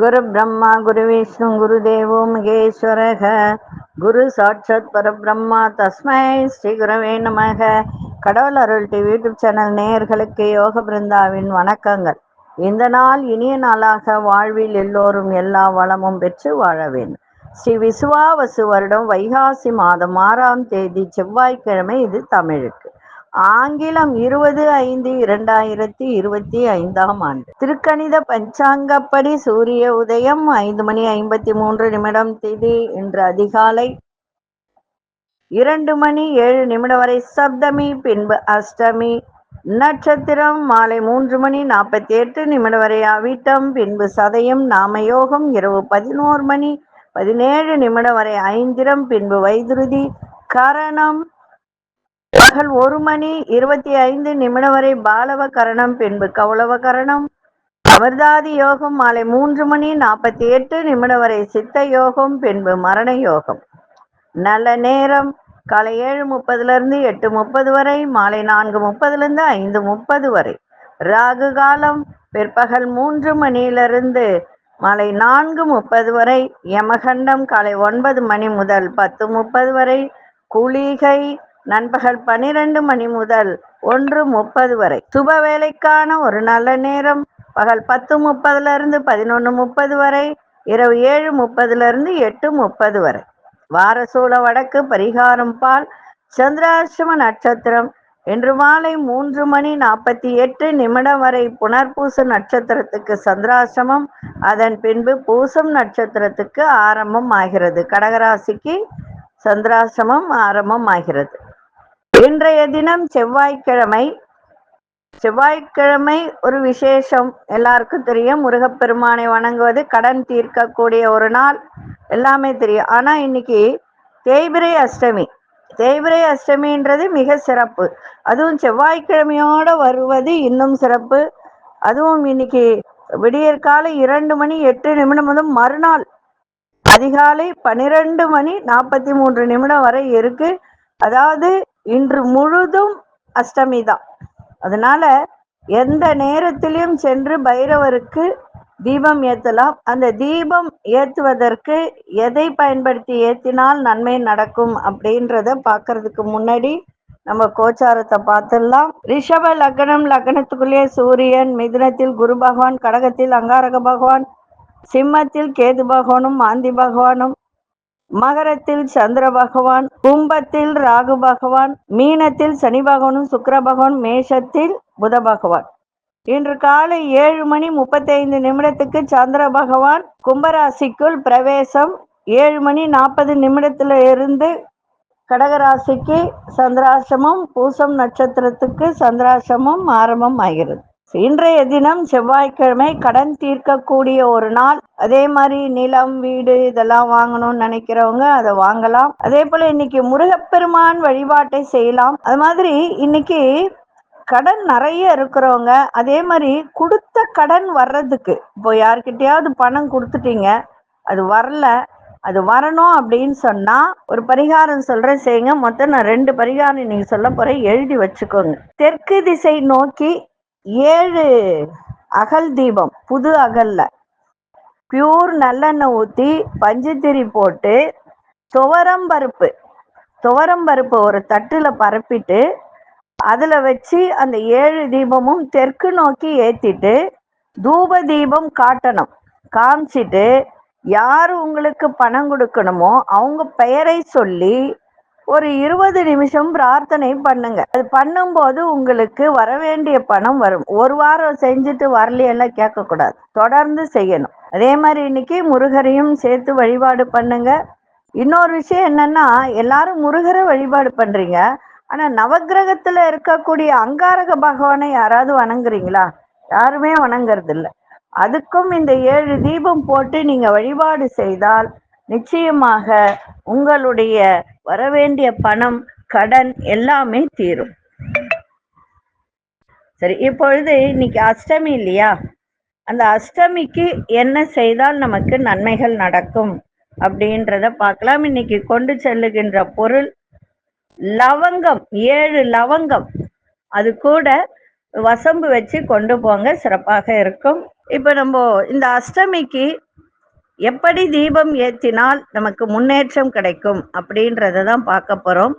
குரு பிரம்மா குரு விஷ்ணு குரு தேவோ மகேஸ்வரக. குரு சாட்சாத் பரபிரம்மா தஸ்மை ஸ்ரீ குருவே நமக. கடவுள் அருள் டிவி யூடியூப் சேனல் நேயர்களுக்கு யோக பிருந்தாவின் வணக்கங்கள். இந்த நாள் இனிய நாளாக வாழ்வில் எல்லோரும் எல்லா வளமும் பெற்று வாழ வேண்டும். ஸ்ரீ விசுவாவசு வருடம் வைகாசி மாதம் ஆறாம் தேதி செவ்வாய்க்கிழமை இது தமிழுக்கு. ஆங்கிலம் இருபது ஐந்து இரண்டாயிரத்தி இருபத்தி ஐந்தாம் ஆண்டு. திருக்கணித பஞ்சாங்கப்படி சூரிய உதயம் ஐந்து மணி ஐம்பத்தி மூன்று நிமிடம் திதி இன்று அதிகாலை இரண்டு மணி ஏழு நிமிடம் வரை சப்தமி பின்பு அஷ்டமி. நட்சத்திரம் மாலை மூன்று மணி நாற்பத்தி எட்டு நிமிடம் வரை அவிட்டம் பின்பு சதயம் நாமயோகம் இரவு பதினோரு மணி பதினேழு நிமிடம் வரை ஐந்திரம் பின்பு வைதுருதி கரணம் பகல் ஒரு மணி இருபத்தி ஐந்து நிமிடம் வரை பாலவ கரணம் பின்பு கௌளவ கரணம். அமிர்தாதி யோகம் மாலை மூன்று மணி நாற்பத்தி எட்டு நிமிடம் வரை சித்த யோகம் பின்பு மரண யோகம். நல்ல நேரம். காலை ஏழு முப்பதுல இருந்து எட்டு முப்பது வரை மாலை நான்கு முப்பதுல இருந்து ஐந்து முப்பது வரை. ராகு காலம். பிற்பகல் மூன்று மணியிலிருந்து மாலை நான்கு முப்பது வரை யமகண்டம் காலை ஒன்பது மணி முதல் பத்து முப்பது வரை. குளிகை. நண்பகல் பனிரெண்டு மணி முதல் ஒன்று முப்பது வரை. சுப வேலைக்கான ஒரு நல்ல நேரம். பகல் பத்து முப்பதுல இருந்து பதினொன்று முப்பது வரை. இரவு ஏழு முப்பதுல இருந்து எட்டு முப்பது வரை. வாரசூழ வடக்கு பரிகாரம் பால். சந்திராசிரம நட்சத்திரம். இன்று மாலை மூன்று மணி நாற்பத்தி எட்டு நிமிடம் வரை புனர்பூச நட்சத்திரத்துக்கு சந்திராசிரமம் அதன் பின்பு பூசம் நட்சத்திரத்துக்கு ஆரம்பம் ஆகிறது. கடகராசிக்கு சந்திராசிரமம் ஆரம்பம் ஆகிறது. இன்றைய தினம் செவ்வாய்க்கிழமை. செவ்வாய்க்கிழமை ஒரு விசேஷம். எல்லாருக்கும் தெரியும் முருகப்பெருமானை வணங்குவது கடன் தீர்க்கக்கூடிய ஒரு நாள். எல்லாமே தெரியும். ஆனா இன்னைக்கு தேய்பிரை அஷ்டமி. தேய்பிரை அஷ்டமின்றது மிக சிறப்பு. அதுவும் செவ்வாய்க்கிழமையோட வருவது இன்னும் சிறப்பு. அதுவும் இன்னைக்கு விடியற்காலை இரண்டு மணி எட்டு நிமிடம் முதல் மறுநாள் அதிகாலை பனிரெண்டு மணி நாற்பத்தி மூன்று நிமிடம் வரை இருக்கு. அதாவது இன்று முழுதும் அஷ்டமி தான். அதனால எந்த நேரத்திலையும் சென்று பைரவருக்கு தீபம் ஏற்றலாம் அந்த தீபம் ஏற்றுவதற்கு எதை பயன்படுத்தி ஏற்றினால் நன்மை நடக்கும் அப்படின்றத பார்க்கறதுக்கு முன்னாடி நம்ம கோச்சாரத்தை பார்த்துடலாம். ரிஷப லக்னம் லக்னத்துக்குள்ளே சூரியன் மிதுனத்தில் குரு பகவான் கடகத்தில் அங்காரக பகவான் சிம்மத்தில் கேது பகவானும் மாந்தி பகவானும் மகரத்தில் சந்திர பகவான் கும்பத்தில் ராகு பகவான் மீனத்தில் சனி பகவானும் சுக்கர பகவான் மேஷத்தில் புத பகவான். இன்று காலை ஏழு மணி முப்பத்தைந்து நிமிடத்துக்கு சந்திர பகவான் கும்பராசிக்குள் பிரவேசம். ஏழு மணி நாற்பது நிமிடத்துல இருந்து கடகராசிக்கு சந்திராசிரமம் பூசம் நட்சத்திரத்துக்கு சந்திராசிரமம் ஆரம்பம் ஆகிறது. இன்றைய தினம் செவ்வாய்க்கிழமை கடன் தீர்க்கக்கூடிய ஒரு நாள். அதே மாதிரி நிலம் வீடு இதெல்லாம் வாங்கணும்னு நினைக்கிறவங்க அதை வாங்கலாம். அதே போல இன்னைக்கு முருகப்பெருமான் வழிபாட்டை செய்யலாம். அது மாதிரி இன்னைக்கு கடன் நிறைய இருக்கிறவங்க அதே மாதிரி கொடுத்த கடன் வர்றதுக்கு இப்போ யார்கிட்டயாவது பணம் கொடுத்துட்டீங்க அது வரல அது வரணும் அப்படின்னு சொன்னா ஒரு பரிகாரம் சொல்றேன். செய்யுங்க. மொத்தம் நான் ரெண்டு பரிகாரம் நீங்க சொல்ல போறேன். எழுதி வச்சுக்கோங்க. தெற்கு திசை நோக்கி ஏழு அகல் தீபம் புது அகல்ல. பியூர் நல்லெண்ணெய் ஊற்றி பஞ்சுத்திரி போட்டு துவரம் பருப்பு துவரம் பருப்பு ஒரு தட்டில் பரப்பிட்டு அதில் வச்சு அந்த ஏழு தீபமும் தெற்கு நோக்கி ஏற்றிட்டு தூப தீபம் காட்டணும். காமிச்சிட்டு யார் உங்களுக்கு பணம் கொடுக்கணுமோ அவங்க பெயரை சொல்லி ஒரு இருபது நிமிஷம் பிரார்த்தனை பண்ணுங்க. அது பண்ணும்போது உங்களுக்கு வர வேண்டிய பணம் வரும். ஒரு வாரம் செஞ்சுட்டு வரலையெல்லாம் கேட்கக்கூடாது. தொடர்ந்து செய்யணும். அதே மாதிரி இன்னைக்கு முருகரையும் சேர்த்து வழிபாடு பண்ணுங்க. இன்னொரு விஷயம் என்னன்னா எல்லாரும் முருகரை வழிபாடு பண்றீங்க. ஆனா நவகிரகத்துல இருக்கக்கூடிய அங்காரக பகவானை யாராவது வணங்குறீங்களா? யாருமே வணங்குறது இல்லை அதுக்கும் இந்த ஏழு தீபம் போட்டு நீங்க வழிபாடு செய்தால் நிச்சயமாக உங்களுடைய வரவேண்டிய பணம் கடன் எல்லாமே தீரும். சரி இப்பொழுது இன்னைக்கு அஷ்டமி இல்லையா? அந்த அஷ்டமிக்கு என்ன செய்தால் நமக்கு நன்மைகள் நடக்கும் அப்படின்றத பார்க்கலாம். இன்னைக்கு கொண்டு செல்லுகின்ற பொருள் லவங்கம் ஏழு லவங்கம். அது கூட வசம்பு வச்சு கொண்டு போங்க சிறப்பாக இருக்கும். இப்போ நம்ம இந்த அஷ்டமிக்கு எப்படி தீபம் ஏற்றினால் நமக்கு முன்னேற்றம் கிடைக்கும் அப்படின்றத தான் பார்க்க போறோம்.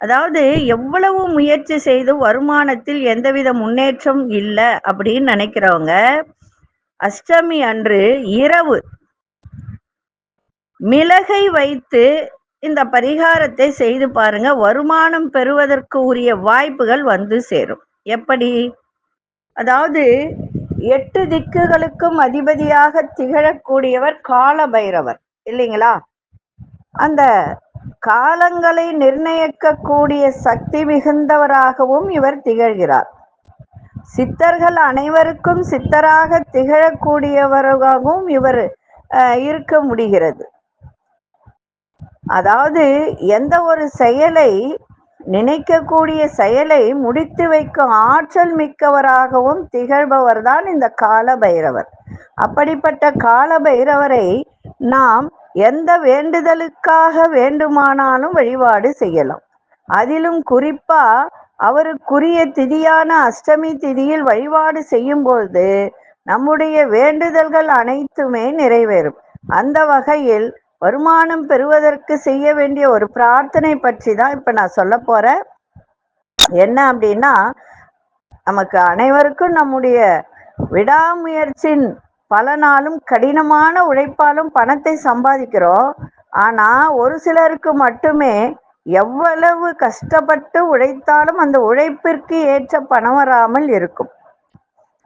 அதாவது எவ்வளவு முயற்சி செய்து வருமானத்தில் எந்தவித முன்னேற்றம் இல்லை அப்படின்னு நினைக்கிறவங்க அஷ்டமி அன்று இரவு மிளகை வைத்து இந்த பரிகாரத்தை செய்து பாருங்க. வருமானம் பெறுவதற்கு உரிய வாய்ப்புகள் வந்து சேரும். எப்படி? அதாவது எட்டு திக்குகளுக்கும் அதிபதியாக திகழக்கூடியவர் கால பைரவர் இல்லைங்களா? அந்த காலங்களை நிர்ணயிக்கக்கூடிய சக்தி மிகுந்தவராகவும் இவர் திகழ்கிறார். சித்தர்கள் அனைவருக்கும் சித்தராக திகழக்கூடியவராகவும் இவர் இருக்க முடிகிறது. அதாவது எந்த ஒரு செயலை நினைக்கக்கூடிய செயலை முடித்து வைக்கும் ஆற்றல் மிக்கவராகவும் திகழ்பவர் தான் இந்த கால பைரவர் அப்படிப்பட்ட கால பைரவரை நாம் எந்த வேண்டுதலுக்காக வேண்டுமானாலும் வழிபாடு செய்யலாம். அதிலும் குறிப்பா அவருக்குரிய திதியான அஷ்டமி திதியில் வழிபாடு செய்யும் பொழுது நம்முடைய வேண்டுதல்கள் அனைத்துமே நிறைவேறும். அந்த வகையில் வருமானம் பெறுவதற்கு செய்ய வேண்டிய ஒரு பிரார்த்தனை பற்றி தான் இப்போ நான் சொல்ல போகிறேன் என்ன அப்படின்னா நமக்கு அனைவருக்கும் நம்முடைய விடாமுயற்சியின் பலனாலும் கடினமான உழைப்பாலும் பணத்தை சம்பாதிக்கிறோம். ஆனால் ஒரு சிலருக்கு மட்டுமே எவ்வளவு கஷ்டப்பட்டு உழைத்தாலும் அந்த உழைப்பிற்கு ஏற்ற பணம் வராமல் இருக்கும்.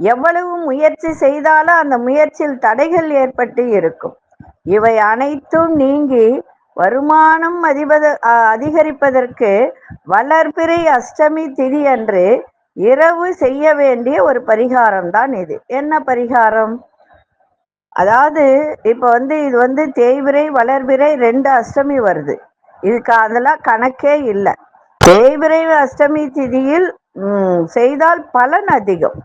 எவ்வளவு முயற்சி செய்தாலும் அந்த முயற்சியில் தடைகள் ஏற்பட்டு இருக்கும். இவை அனைத்தும் நீங்கி வருமானம் அதிபத அதிகரிப்பதற்கு வளர்பிறை அஷ்டமி திதி அன்று இரவு செய்ய வேண்டிய ஒரு பரிகாரம் தான் இது. என்ன பரிகாரம்? அதாவது இப்ப வந்து இது வந்து தேய்விரை வளர்பிறை ரெண்டு அஷ்டமி வருது. இதுக்கு அதெல்லாம் கணக்கே இல்லை. தேய்விரை அஷ்டமி திதியில் செய்தால் பலன் அதிகம்.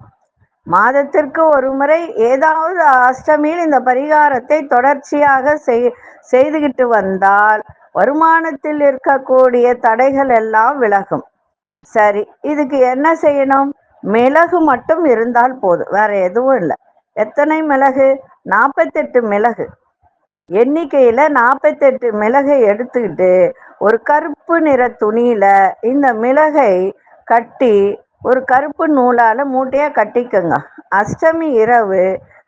மாதத்திற்கு ஒரு முறை ஏதாவது அஷ்டமியில் இந்த பரிகாரத்தை தொடர்ச்சியாக செய் செய்துகிட்டு வந்தால் வருமானத்தில் இருக்கக்கூடிய தடைகள் எல்லாம் விலகும். சரி இதுக்கு என்ன செய்யணும்? மிளகு மட்டும் இருந்தால் போதும் வேற எதுவும் இல்லை. எத்தனை மிளகு? நாற்பத்தெட்டு மிளகு. எண்ணிக்கையில நாற்பத்தெட்டு மிளகை எடுத்துக்கிட்டு ஒரு கருப்பு நிற துணியில இந்த மிளகை கட்டி ஒரு கருப்பு நூலால் மூட்டையாக கட்டிக்கோங்க. அஷ்டமி இரவு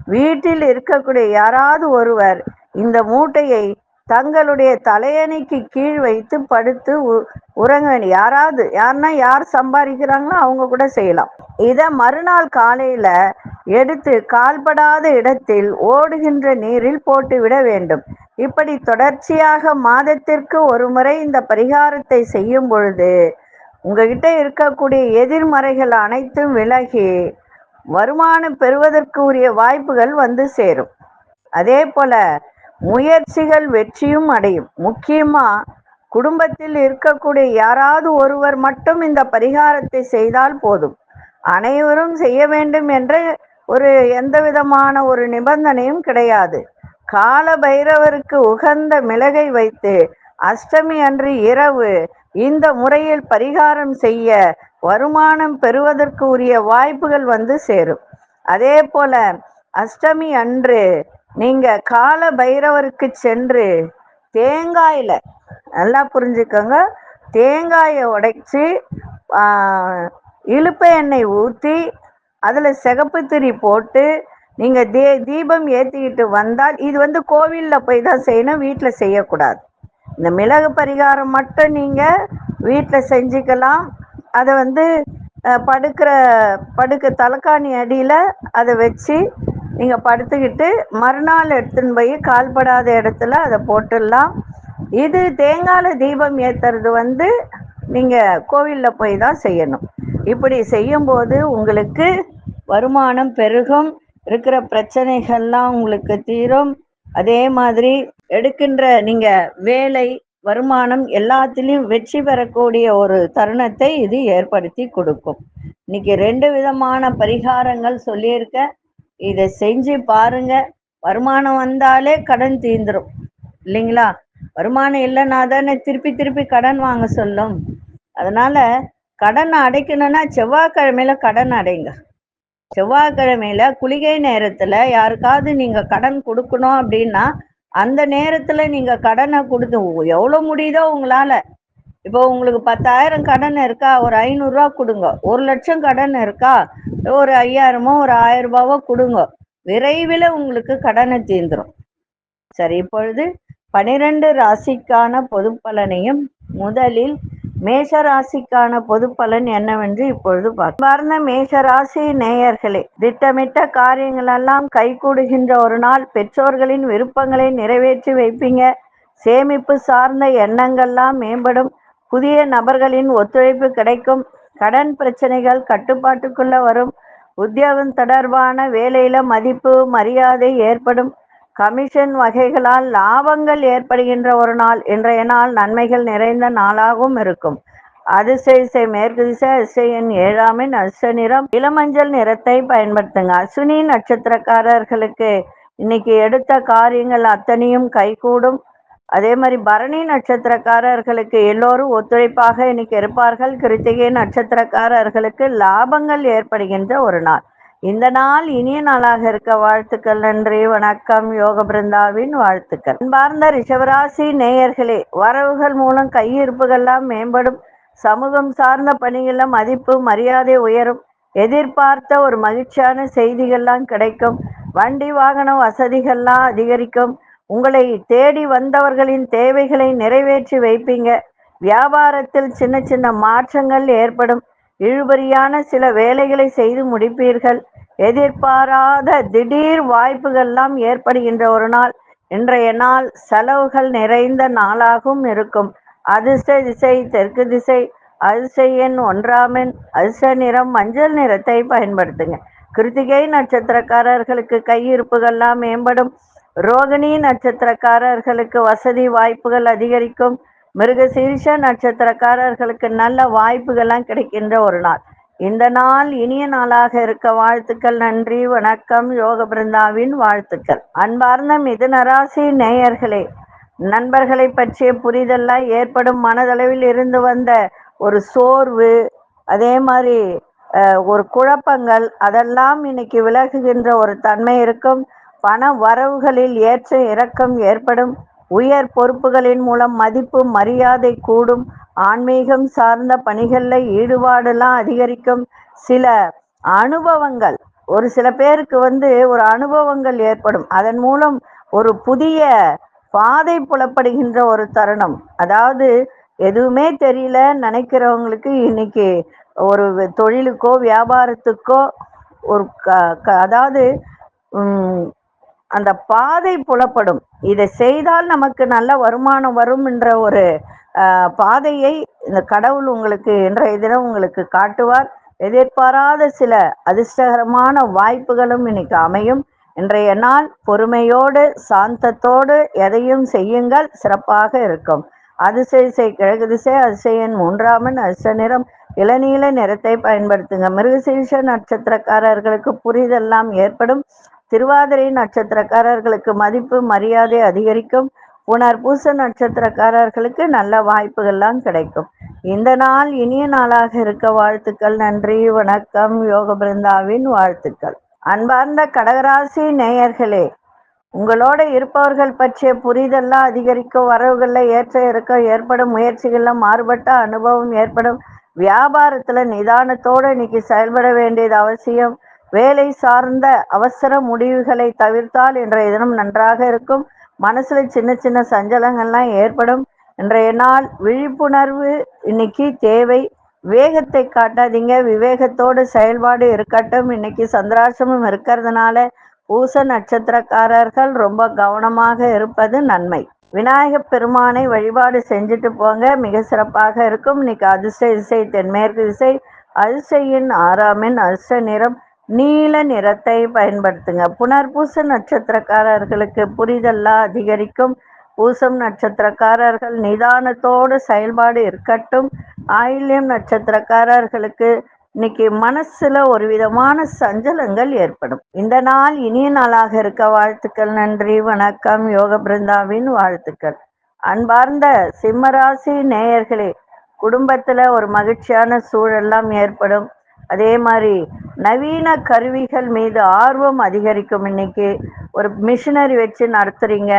வீட்டில் இருக்கக்கூடிய யாராவது ஒருவர் இந்த மூட்டையை தங்களுடைய தலையணைக்கு கீழ் வைத்து படுத்து உ- உறங்க வேண்டிய யாராவது யாருன்னா யார் சம்பாதிக்கிறாங்களோ அவங்க கூட செய்யலாம். இதை மறுநாள் காலையில எடுத்து கால்படாத இடத்தில் ஓடுகின்ற நீரில் போட்டு விட வேண்டும். இப்படி தொடர்ச்சியாக மாதத்திற்கு ஒரு முறை இந்த பரிகாரத்தை செய்யும் பொழுது உங்ககிட்ட இருக்கக்கூடிய எதிர்மறைகள் அனைத்தும் விலகி வருமானம் பெறுவதற்கு உரிய வாய்ப்புகள் வந்து சேரும். அதே போல முயற்சிகள் வெற்றியும் அடையும். முக்கியமா குடும்பத்தில் இருக்கக்கூடிய யாராவது ஒருவர் மட்டும் இந்த பரிகாரத்தை செய்தால் போதும். அனைவரும் செய்ய வேண்டும் என்ற ஒரு எந்த விதமான ஒரு நிபந்தனையும் கிடையாது. கால பைரவருக்கு உகந்த மிளகை வைத்து அஷ்டமி அன்று இரவு இந்த முறையில் பரிகாரம் செய்ய வருமானம் பெறுவதற்கு உரிய வாய்ப்புகள் வந்து சேரும். அதே போல அஷ்டமி அன்று நீங்க கால பைரவருக்கு சென்று தேங்காயில நல்லா புரிஞ்சுக்கோங்க. தேங்காயை உடைச்சி இழுப்ப எண்ணெய் ஊற்றி அதில் சிகப்பு திரி போட்டு நீங்கள் தீ தீபம் ஏற்றிக்கிட்டு வந்தால் இது வந்து கோவிலில் போய் தான் செய்யணும் வீட்டில் செய்யக்கூடாது. இந்த மிளகு பரிகாரம் மட்டும் நீங்கள் வீட்டில் செஞ்சுக்கலாம். அதை வந்து படுக்கிற படுக்க தலைக்காணி அடியில் அதை வச்சு நீங்கள் படுத்துக்கிட்டு மறுநாள் எடுத்துன்னு போய் கால்படாத இடத்துல அதை போட்டுடலாம். இது தேங்காயில் தீபம் ஏற்றுறது வந்து நீங்கள் கோவிலில் போய் தான் செய்யணும். இப்படி செய்யும்போது உங்களுக்கு வருமானம் பெருகும். இருக்கிற பிரச்சனைகள்லாம் உங்களுக்கு தீரும். அதே மாதிரி எடுக்கின்ற நீங்க வேலை வருமானம் எல்லாத்திலையும் வெற்றி பெறக்கூடிய ஒரு தருணத்தை இது ஏற்படுத்தி கொடுக்கும். இன்னைக்கு ரெண்டு விதமான பரிகாரங்கள் சொல்லியிருக்க. இதை செஞ்சு பாருங்க. வருமானம் வந்தாலே கடன் தீந்துரும். இல்லைங்களா? வருமானம் இல்லைன்னா தானே திருப்பி திருப்பி கடன் வாங்க சொல்லும். அதனால கடன் அடைக்கணும்னா செவ்வாய்க்கிழமையில கடன் அடைங்க. செவ்வாய்க்கிழமையில குளிகை நேரத்துல யாருக்காவது நீங்க கடன் கொடுக்கணும் அப்படின்னா அந்த நேரத்துல நீங்க கடனை கொடுத்து எவ்வளவு முடியுதோ உங்களால. இப்போ உங்களுக்கு பத்தாயிரம் கடன் இருக்கா ஒரு ஐநூறுரூவா கொடுங்க. ஒரு லட்சம் கடன் இருக்கா ஒரு ஐயாயிரமோ ஒரு ஆயிரம் ரூபாவோ கொடுங்க. விரைவில் உங்களுக்கு கடனை தீர்ந்துடும் சரி இப்பொழுது பனிரெண்டு ராசிக்கான பொது பலனையும் முதலில் மேஷ ராசிக்கான பொது பலன் என்னவென்று இப்பொழுது பார்ந்த மேஷ ராசி நேயர்களே திட்டமிட்ட காரியங்கள் எல்லாம் கைகூடுகின்ற ஒரு நாள். பெற்றோர்களின் விருப்பங்களை நிறைவேற்றி வைப்பீங்க. சேமிப்பு சார்ந்த எண்ணங்கள்லாம் மேம்படும். புதிய நபர்களின் ஒத்துழைப்பு கிடைக்கும். கடன் பிரச்சனைகள் கட்டுப்பாட்டுக்குள்ள வரும். உத்தியோகம் தொடர்பான வேலையில மதிப்பு மரியாதை ஏற்படும். கமிஷன் வகைகளால் லாபங்கள் ஏற்படுகின்ற ஒரு நாள் இன்றைய நாள் நன்மைகள் நிறைந்த நாளாகவும் இருக்கும். அதிசய மேற்கு திசை அதிசயன் ஏழாமின் அச நிறம் இளமஞ்சள் நிறத்தை பயன்படுத்துங்க. அஸ்வினி நட்சத்திரக்காரர்களுக்கு இன்னைக்கு எடுத்த காரியங்கள் அத்தனையும் கைகூடும். அதே மாதிரி பரணி நட்சத்திரக்காரர்களுக்கு எல்லோரும் ஒத்துழைப்பாக இன்னைக்கு இருப்பார்கள். கிருத்திகை நட்சத்திரக்காரர்களுக்கு லாபங்கள் ஏற்படுகின்ற ஒரு நாள். இந்த நாள் இனிய நாளாக இருக்க வாழ்த்துக்கள் நன்றி வணக்கம் யோக பிருந்தாவின் வாழ்த்துக்கள். அன்பார்ந்த ரிஷவராசி நேயர்களே வரவுகள் மூலம் கையிருப்புகள்லாம் மேம்படும். சமூகம் சார்ந்த பணிகள்ல மதிப்பு மரியாதை உயரும். எதிர்பார்த்த ஒரு மகிழ்ச்சியான செய்திகள்லாம் கிடைக்கும். வண்டி வாகன வசதிகள்லாம் அதிகரிக்கும். உங்களை தேடி வந்தவர்களின் தேவைகளை நிறைவேற்றி வைப்பீங்க. வியாபாரத்தில் சின்ன சின்ன மாற்றங்கள் ஏற்படும். இழுபறியான சில வேலைகளை செய்து முடிப்பீர்கள். எதிர்பாராத திடீர் வாய்ப்புகள்லாம் ஏற்படுகின்ற ஒரு நாள். இன்றைய நாள் செலவுகள் நிறைந்த நாளாகவும் இருக்கும். அதிர்ஷ்ட திசை தெற்கு திசை அதிசயன் ஒன்றாமின் அதிர்ஷ்ட நிறம் மஞ்சள் நிறத்தை பயன்படுத்துங்க. கிருத்திகை நட்சத்திரக்காரர்களுக்கு கையிருப்புகள்லாம் மேம்படும். ரோகிணி நட்சத்திரக்காரர்களுக்கு வசதி வாய்ப்புகள் அதிகரிக்கும். மிருகசீரிஷ நட்சத்திரக்காரர்களுக்கு நல்ல வாய்ப்புகள்லாம் கிடைக்கின்ற ஒரு நாள். இந்த நாள் இனிய நாளாக இருக்க வாழ்த்துக்கள் நன்றி வணக்கம் யோக பிருந்தாவின் வாழ்த்துக்கள். அன்பார்ந்த மிதுனராசி நேயர்களே நண்பர்களை பற்றிய புரிதல்லாம் ஏற்படும் மனதளவில் இருந்து வந்த ஒரு சோர்வு அதே மாதிரி ஒரு குழப்பங்கள் அதெல்லாம் இன்னைக்கு விலகுகின்ற ஒரு தன்மை இருக்கும். பண வரவுகளில் ஏற்ற இறக்கம் ஏற்படும். உயர் பொறுப்புகளின் மூலம் மதிப்பு மரியாதை கூடும். ஆன்மீகம் சார்ந்த பணிகளில் ஈடுபாடெல்லாம் அதிகரிக்கும். சில அனுபவங்கள் ஒரு சில பேருக்கு வந்து ஒரு அனுபவங்கள் ஏற்படும். அதன் மூலம் ஒரு புதிய பாதை புலப்படுகின்ற ஒரு தருணம். அதாவது எதுவுமே தெரியல நினைக்கிறவங்களுக்கு இன்னைக்கு ஒரு தொழிலுக்கோ வியாபாரத்துக்கோ ஒரு க அதாவது அந்த பாதை புலப்படும். இதை செய்தால் நமக்கு நல்ல வருமானம் வரும் என்ற ஒரு பாதையை இந்த கடவுள் உங்களுக்கு இன்றைய தினம் உங்களுக்கு காட்டுவார். எதிர்பாராத சில அதிர்ஷ்டகரமான வாய்ப்புகளும் இன்னைக்கு அமையும். இன்றைய நாள் பொறுமையோடு சாந்தத்தோடு எதையும் செய்யுங்கள். சிறப்பாக இருக்கும். அதிசய கிழக்கு திசை அதிசயன் மூன்றாமன் அதிர்ஷ்ட நிறம். இளநீல நிறத்தை பயன்படுத்துங்க. மிருகசீர்ஷ நட்சத்திரக்காரர்களுக்கு புரிதெல்லாம் ஏற்படும். திருவாதிரை நட்சத்திரக்காரர்களுக்கு மதிப்பு மரியாதை அதிகரிக்கும். புனர் பூச நட்சத்திரக்காரர்களுக்கு நல்ல வாய்ப்புகள்லாம் கிடைக்கும். இந்த நாள் இனிய நாளாக இருக்க வாழ்த்துக்கள் நன்றி வணக்கம் யோக பிருந்தாவின் வாழ்த்துக்கள். அன்பார்ந்த கடகராசி நேயர்களே உங்களோட இருப்பவர்கள் பற்றிய புரிதெல்லாம் அதிகரிக்கும் வரவுகளில் ஏற்ற இருக்க ஏற்படும் முயற்சிகளில் மாறுபட்ட அனுபவம் ஏற்படும். வியாபாரத்துல நிதானத்தோடு இன்னைக்கு செயல்பட வேண்டியது அவசியம். வேலை சார்ந்த அவசர முடிவுகளை தவிர்த்தால் இன்றைய தினம் நன்றாக இருக்கும். மனசுல சின்ன சின்ன சஞ்சலங்கள்லாம் ஏற்படும். இன்றைய நாள் விழிப்புணர்வு இன்னைக்கு தேவை. வேகத்தை காட்டாதீங்க. விவேகத்தோடு செயல்பாடு இருக்கட்டும். இன்னைக்கு சந்திராசிரமம் இருக்கிறதுனால பூச நட்சத்திரக்காரர்கள் ரொம்ப கவனமாக இருப்பது நன்மை. விநாயக பெருமானை வழிபாடு செஞ்சுட்டு போங்க. மிக சிறப்பாக இருக்கும். இன்னைக்கு அதிர்ஷ்ட இசை தென்மேற்கு இசை அதிசயின் ஆறாமின் அதிர்ஷ்ட நிறம் நீல நிறத்தை பயன்படுத்துங்க. புனர்பூச நட்சத்திரக்காரர்களுக்கு புரிதல்லாம் அதிகரிக்கும். பூசம் நட்சத்திரக்காரர்கள் நிதானத்தோடு செயல்பாடு இருக்கட்டும். ஆயில்யம் நட்சத்திரக்காரர்களுக்கு இன்னைக்கு மனசுல ஒரு விதமான சஞ்சலங்கள் ஏற்படும். இந்த நாள் இனிய நாளாக இருக்க வாழ்த்துக்கள் நன்றி வணக்கம். யோக பிருந்தாவின் வாழ்த்துக்கள். அன்பார்ந்த சிம்மராசி நேயர்களே குடும்பத்துல ஒரு மகிழ்ச்சியான சூழல்லாம் ஏற்படும். அதே மாதிரி நவீன கருவிகள் மீது ஆர்வம் அதிகரிக்கும். இன்னைக்கு ஒரு மிஷினரி வச்சு நடத்துறீங்க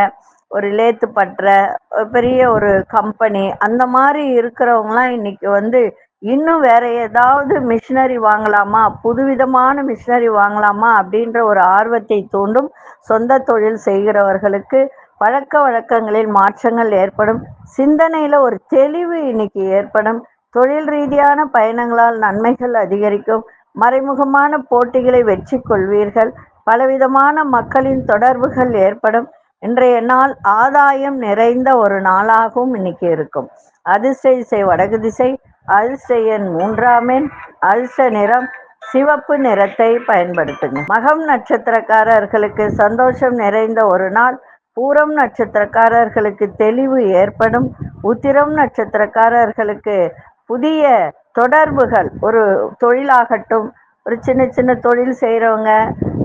ஒரு லேத்து பற்ற ஒரு பெரிய ஒரு கம்பெனி அந்த மாதிரி இருக்கிறவங்களாம் இன்னைக்கு வந்து இன்னும் வேற ஏதாவது மிஷினரி வாங்கலாமா புதுவிதமான மிஷினரி வாங்கலாமா அப்படின்ற ஒரு ஆர்வத்தை தூண்டும் சொந்த தொழில் செய்கிறவர்களுக்கு பழக்க வழக்கங்களில் மாற்றங்கள் ஏற்படும். சிந்தனையில ஒரு தெளிவு இன்னைக்கு ஏற்படும். தொழில் ரீதியான பயணங்களால் நன்மைகள் அதிகரிக்கும். மறைமுகமான போட்டிகளை வெற்றி கொள்வீர்கள். பலவிதமான மக்களின் தொடர்புகள் ஏற்படும். இன்றைய நாள் ஆதாயம் நிறைந்த ஒரு நாளாகவும் இன்னைக்கு இருக்கும். அதிர்ஷ்ட இசை வடகு திசை அதிர்ஷ்ட எண் மூன்றாம் எண் அதிர்ஷ்ட நிறம் சிவப்பு நிறத்தை பயன்படுத்துங்க மகம் நட்சத்திரக்காரர்களுக்கு சந்தோஷம் நிறைந்த ஒரு நாள். பூரம் நட்சத்திரக்காரர்களுக்கு தெளிவு ஏற்படும். உத்திரம் நட்சத்திரக்காரர்களுக்கு புதிய தொடர்புகள் ஒரு தொழிலாகட்டும் ஒரு சின்ன சின்ன தொழில் செய்கிறவங்க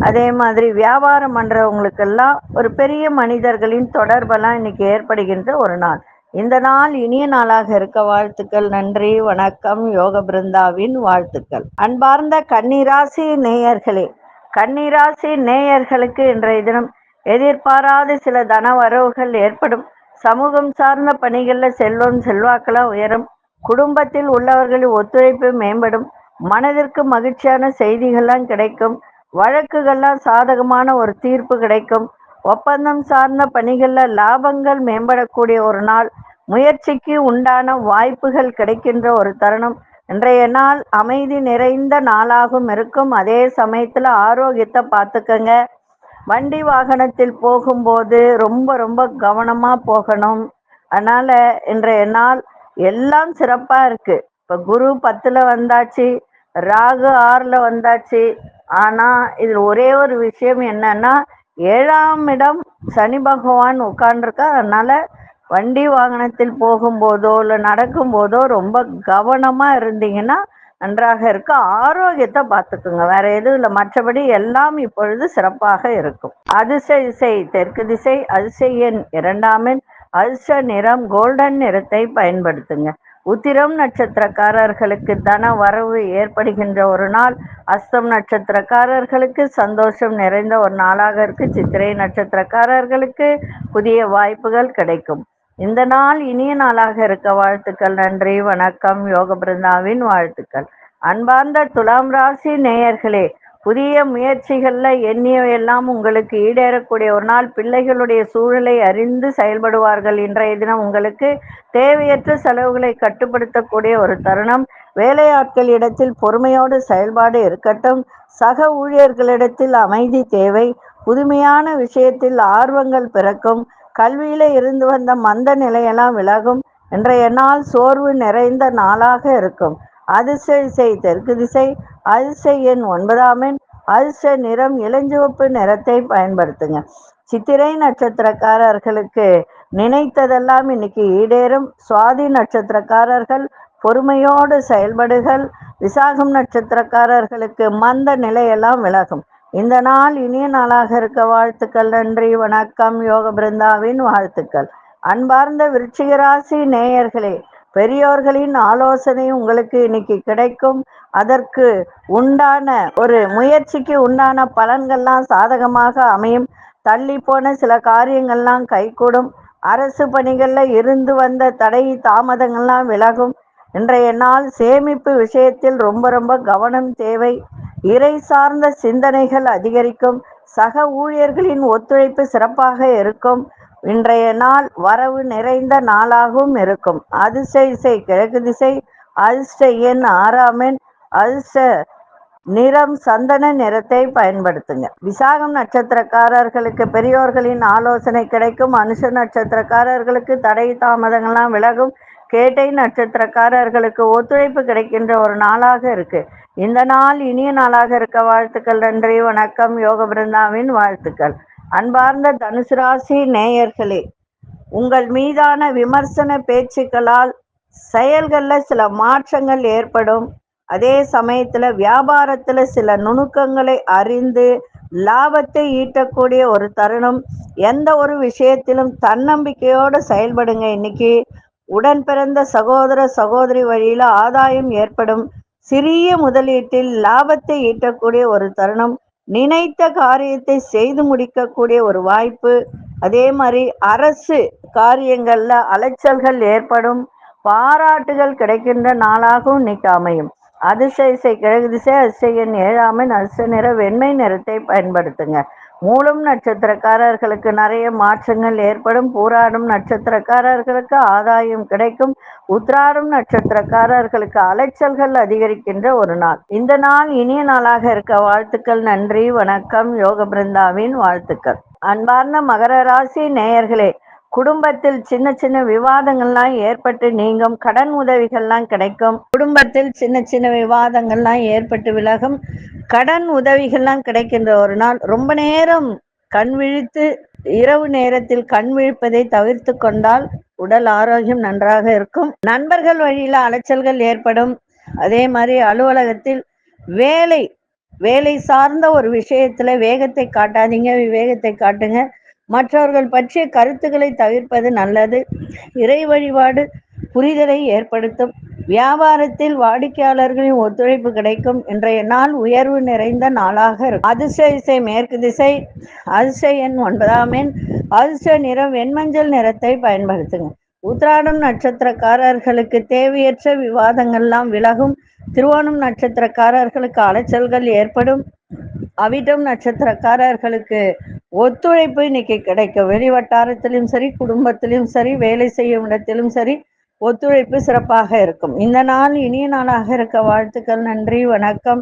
அதே மாதிரி வியாபாரம் பண்ணுறவங்களுக்கெல்லாம் ஒரு பெரிய மனிதர்களின் தொடர்பெல்லாம் இன்னைக்கு ஏற்படுகின்ற ஒரு நாள். இந்த நாள் இனிய நாளாக இருக்க வாழ்த்துக்கள் நன்றி வணக்கம் யோக பிருந்தாவின் வாழ்த்துக்கள். அன்பார்ந்த கன்னிராசி நேயர்களே கன்னிராசி நேயர்களுக்கு இன்றைய தினம் எதிர்பாராத சில தன வரவுகள் ஏற்படும். சமூகம் சார்ந்த பணிகளில் செல்வம் செல்வாக்கெல்லாம் உயரும். குடும்பத்தில் உள்ளவர்களின் ஒத்துழைப்பு மேம்படும். மனதிற்கு மகிழ்ச்சியான செய்திகள்லாம் கிடைக்கும். வழக்குகள்லாம் சாதகமான ஒரு தீர்ப்பு கிடைக்கும். ஒப்பந்தம் சார்ந்த பணிகளில் லாபங்கள் மேம்படக்கூடிய ஒரு நாள். முயற்சிக்கு உண்டான வாய்ப்புகள் கிடைக்கின்ற ஒரு தருணம். இன்றைய நாள் அமைதி நிறைந்த நாளாகவும் இருக்கும். அதே சமயத்தில் ஆரோக்கியத்தை பார்த்துக்கங்க. வண்டி வாகனத்தில் போகும்போது ரொம்ப ரொம்ப கவனமாக போகணும். அதனால் இன்றைய நாள் எல்லாம் சிறப்பாக இருக்குது இப்போ குரு பத்தில் வந்தாச்சு ராகு ஆறில் வந்தாச்சு. ஆனால் இதில் ஒரே ஒரு விஷயம் என்னன்னா ஏழாம் இடம் சனி பகவான் உட்கார்ந்துருக்கா. அதனால வண்டி வாகனத்தில் போகும்போதோ இல்லை நடக்கும்போதோ ரொம்ப கவனமாக இருந்தீங்கன்னா நன்றாக இருக்கும் ஆரோக்கியத்தை பார்த்துக்குங்க. வேற எதுவும் இல்லை. மற்றபடி எல்லாம் இப்பொழுது சிறப்பாக இருக்கும். அதிசை திசை தெற்கு திசை அதிசை எண் இரண்டாம் அல்ச நிறம் கோல்டன் நிறத்தை பயன்படுத்துங்க. உத்திரம் நட்சத்திரக்காரர்களுக்கு தன வரவு ஏற்படுகின்ற ஒரு நாள். அஸ்தம் நட்சத்திரக்காரர்களுக்கு சந்தோஷம் நிறைந்த ஒரு நாளாக இருக்கு. சித்திரை நட்சத்திரக்காரர்களுக்கு புதிய வாய்ப்புகள் கிடைக்கும். இந்த நாள் இனிய நாளாக இருக்க வாழ்த்துக்கள் நன்றி வணக்கம் யோக பிருந்தாவின் வாழ்த்துக்கள். அன்பார்ந்த துலாம் ராசி நேயர்களே புதிய முயற்சிகள்ல எண்ணியவையெல்லாம் உங்களுக்கு ஈடேறக்கூடிய ஒரு நாள். பிள்ளைகளுடைய சூழலை அறிந்து செயல்படுவார்கள். இன்றைய தினம் உங்களுக்கு தேவையற்ற செலவுகளை கட்டுப்படுத்தக்கூடிய ஒரு தருணம். வேலையாட்கள் இடத்தில் பொறுமையோடு செயல்பாடு இருக்கட்டும். சக ஊழியர்களிடத்தில் அமைதி தேவை. புதுமையான விஷயத்தில் ஆர்வங்கள் பிறக்கும். கல்வியில இருந்து வந்த மந்த நிலையெல்லாம் விலகும். இன்றைய நாள் சோர்வு நிறைந்த நாளாக இருக்கும். அதிர்ஷ்ட திசை தெற்கு திசை அல்சை எண் ஒன்பதாம் எண். அதிர்ஷ்ட நிறம் இளஞ்சிவப்பு நிறத்தை பயன்படுத்துங்க. சித்திரை நட்சத்திரக்காரர்களுக்கு நினைத்ததெல்லாம் இன்னைக்கு ஈடேறும். சுவாதி நட்சத்திரக்காரர்கள் பொறுமையோடு செயல்படுகள். விசாகம் நட்சத்திரக்காரர்களுக்கு மந்த நிலையெல்லாம் விலகும். இந்த நாள் இனிய நாளாக இருக்க வாழ்த்துக்கள் நன்றி வணக்கம் யோக பிருந்தாவின் வாழ்த்துக்கள். அன்பார்ந்த விருச்சிகராசி நேயர்களே பெரியோர்களின் ஆலோசனை உங்களுக்கு இன்னைக்கு கிடைக்கும். அதற்கு உண்டான ஒரு முயற்சிக்கு உண்டான பலன்கள்லாம் சாதகமாக அமையும். தள்ளி போன சில காரியங்கள்லாம் கைகூடும். அரசு பணிகளில் இருந்து வந்த தடை தாமதங்கள்லாம் விலகும். இன்றைய நாள் சேமிப்பு விஷயத்தில் ரொம்ப ரொம்ப கவனம் தேவை. இறை சார்ந்த சிந்தனைகள் அதிகரிக்கும். சக ஊழியர்களின் ஒத்துழைப்பு சிறப்பாக இருக்கும். இன்றைய நாள் வரவு நிறைந்த நாளாகவும் இருக்கும். அதிர்ஷ்ட இசை கிழக்கு திசை அதிர்ஷ்ட எண் ஆறாம் எண் அல்சர் நிறம் சந்தன நிறத்தை பயன்படுத்துங்க. விசாகம் நட்சத்திரக்காரர்களுக்கு பெரியோர்களின் ஆலோசனை கிடைக்கும். அனுஷ நட்சத்திரக்காரர்களுக்கு தடை தாமதங்கள்லாம் விலகும். கேட்டை நட்சத்திரக்காரர்களுக்கு ஒத்துழைப்பு கிடைக்கின்ற ஒரு நாளாக இருக்கு. இந்த நாள் இனிய நாளாக இருக்க வாழ்த்துக்கள் நன்றி வணக்கம் யோக பிருந்தாவின் வாழ்த்துக்கள். அன்பார்ந்த தனுசு ராசி நேயர்களே உங்கள் மீதான விமர்சன பேச்சுக்களால் செயல்களில் சில மாற்றங்கள் ஏற்படும். அதே சமயத்துல வியாபாரத்துல சில நுணுக்கங்களை அறிந்து லாபத்தை ஈட்டக்கூடிய ஒரு தருணம் எந்த ஒரு விஷயத்திலும் தன்னம்பிக்கையோடு செயல்படுங்க. இன்னைக்கு உடன் பிறந்த சகோதர சகோதரி வழியில ஆதாயம் ஏற்படும். சிறிய முதலீட்டில் லாபத்தை ஈட்டக்கூடிய ஒரு தருணம் நினைத்த காரியத்தை செய்து முடிக்கக்கூடிய ஒரு வாய்ப்பு. அதே மாதிரி அரசு காரியங்கள்ல அலைச்சல்கள் ஏற்படும். பாராட்டுகள் கிடைக்கின்ற நாளாகவும் இன்னைக்கு அமையும். அதிர்ஷ்ட இசை கிழக்கு திசை அதிசயன் ஏழாமை நர்ச நிற வெண்மை நிறத்தை பயன்படுத்துங்க. மூலம் நட்சத்திரக்காரர்களுக்கு நிறைய மாற்றங்கள் ஏற்படும். பூராடும் நட்சத்திரக்காரர்களுக்கு ஆதாயம் கிடைக்கும். உத்ராடும் நட்சத்திரக்காரர்களுக்கு அலைச்சல்கள் அதிகரிக்கின்ற ஒரு நாள். இந்த நாள் இனிய நாளாக இருக்க வாழ்த்துக்கள் நன்றி வணக்கம் யோக பிருந்தாவின் வாழ்த்துக்கள். அன்பார்ந்த மகர ராசி நேயர்களே குடும்பத்தில் சின்ன சின்ன விவாதங்கள்லாம் ஏற்பட்டு நீங்கும். கடன் உதவிகள்லாம் கிடைக்கும். குடும்பத்தில் சின்ன சின்ன விவாதங்கள்லாம் ஏற்பட்டு விலகும். கடன் உதவிகள்லாம் கிடைக்கின்ற ஒரு நாள். ரொம்ப நேரம் கண் விழித்து இரவு நேரத்தில் கண் விழிப்பதை தவிர்த்து கொண்டால் உடல் ஆரோக்கியம் நன்றாக இருக்கும். நண்பர்கள் வழியில அலைச்சல்கள் ஏற்படும். அதே மாதிரி அலுவலகத்தில் வேலை வேலை சார்ந்த ஒரு விஷயத்துல வேகத்தை காட்டாதீங்க விவேகத்தை காட்டுங்க. மற்றவர்கள் பற்றிய கருத்துக்களை தவிர்ப்பது நல்லது. இறை வழிபாடு புரிதலை ஏற்படுத்தும். வியாபாரத்தில் வாடிக்கையாளர்களின் ஒத்துழைப்பு கிடைக்கும். இன்றைய நாள் உயர்வு நிறைந்த நாளாக இருக்கும். அதிர்ஷ்ட திசை மேற்கு திசை அதிர்ஷ்ட எண் ஒன்பதாம் எண் அதிர்ஷ்ட நிறம் வெண்மஞ்சள் நிறத்தை பயன்படுத்துங்க. உத்ராடம் நட்சத்திரக்காரர்களுக்கு தேவையற்ற விவாதங்கள்லாம் விலகும். திருவோணம் நட்சத்திரக்காரர்களுக்கு அலைச்சல்கள் ஏற்படும். அவிட்டம் நட்சத்திரக்காரர்களுக்கு ஒத்துழைப்பு இன்னைக்கு கிடைக்கும் வெளி வட்டாரத்திலும் சரி குடும்பத்திலும் சரி வேலை செய்யும் இடத்திலும் சரி ஒத்துழைப்பு சிறப்பாக இருக்கும். இந்த நாள் இனிய நாளாக இருக்க. வாழ்த்துக்கள் நன்றி வணக்கம்.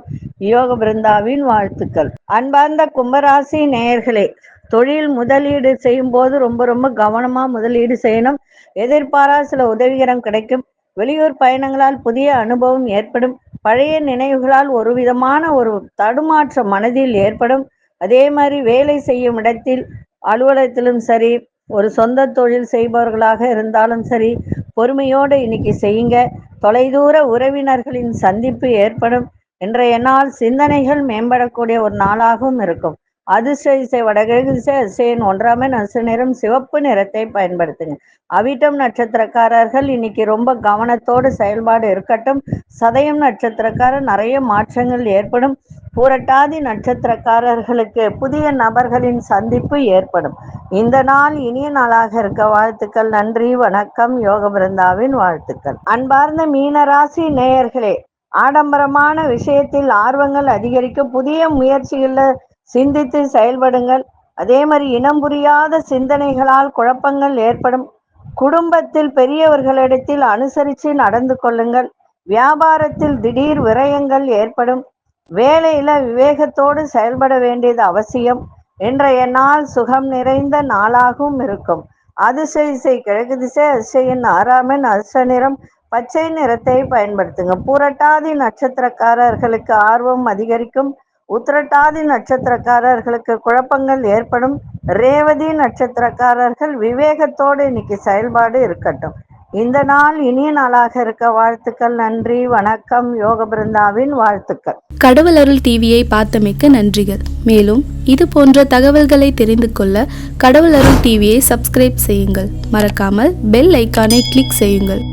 யோக பிருந்தாவின் வாழ்த்துக்கள். அன்பார்ந்த கும்பராசி நேயர்களே தொழில் முதலீடு செய்யும் போது ரொம்ப ரொம்ப கவனமா முதலீடு செய்யணும். எதிர்பாரா சில உதவிகரம் கிடைக்கும். வெளியூர் பயணங்களால் புதிய அனுபவம் ஏற்படும். பழைய நினைவுகளால் ஒரு விதமான ஒரு தடுமாற்றம் மனதில் ஏற்படும். அதே மாதிரி வேலை செய்யும் இடத்தில் அலுவலகத்திலும் சரி ஒரு சொந்த தொழில் செய்பவர்களாக இருந்தாலும் சரி பொறுமையோடு இன்னைக்கு செய்யுங்க. தொலைதூர உறவினர்களின் சந்திப்பு ஏற்படும். இன்றைய நாள் சிந்தனைகள் மேம்படக்கூடிய ஒரு நாளாகவும் இருக்கும். அதிர்ஷ்ட இசை வடகிழக்கு திசை அதிசயன் ஒன்றாமே நசு நிறம் சிவப்பு நிறத்தை பயன்படுத்துங்க. அவிட்டம் நட்சத்திரக்காரர்கள் இன்னைக்கு ரொம்ப கவனத்தோடு செயல்பாடு இருக்கட்டும். சதயம் நட்சத்திரக்காரர் நிறைய மாற்றங்கள் ஏற்படும். புரட்டாதி நட்சத்திரக்காரர்களுக்கு புதிய நபர்களின் சந்திப்பு ஏற்படும். இந்த நாள் இனிய நாளாக இருக்க வாழ்த்துக்கள். நன்றி வணக்கம். யோக பிருந்தாவின் வாழ்த்துக்கள். அன்பார்ந்த மீனராசி நேயர்களே ஆடம்பரமான விஷயத்தில் ஆர்வங்கள் அதிகரிக்கும் புதிய முயற்சிகளில் சிந்தித்து செயல்படுங்கள். அதே மாதிரி இனம் புரியாத சிந்தனைகளால் குழப்பங்கள் ஏற்படும். குடும்பத்தில் பெரியவர்களிடத்தில் அனுசரித்து நடந்து கொள்ளுங்கள். வியாபாரத்தில் திடீர் விரயங்கள் ஏற்படும். வேலையில விவேகத்தோடு செயல்பட வேண்டியது அவசியம். இன்றைய நாள் சுகம் நிறைந்த நாளாகவும் இருக்கும். அதிசய இசை கிழக்கு திசை அதிசயின் ஆறாமன் அதிர்ஷ்ட நிறம் பச்சை நிறத்தை பயன்படுத்துங்க. பூரட்டாதி நட்சத்திரக்காரர்களுக்கு ஆர்வம் அதிகரிக்கும். உத்திரட்டாதி நட்சத்திரக்காரர்களுக்கு குழப்பங்கள் ஏற்படும். ரேவதி நட்சத்திரக்காரர்கள் விவேகத்தோடு இன்னைக்கு செயல்பாடு இருக்கட்டும். இந்த நாள் இனிய நாளாக இருக்க வாழ்த்துக்கள் நன்றி வணக்கம் யோக பிருந்தாவின் வாழ்த்துக்கள். கடவுள் அருள் டிவியை பார்த்தமைக்க நன்றிகள். மேலும் இது போன்ற தகவல்களை தெரிந்து கொள்ள கடவுள் அருள் டிவியை சப்ஸ்கிரைப் செய்யுங்கள். மறக்காமல் பெல் ஐக்கானை கிளிக் செய்யுங்கள்.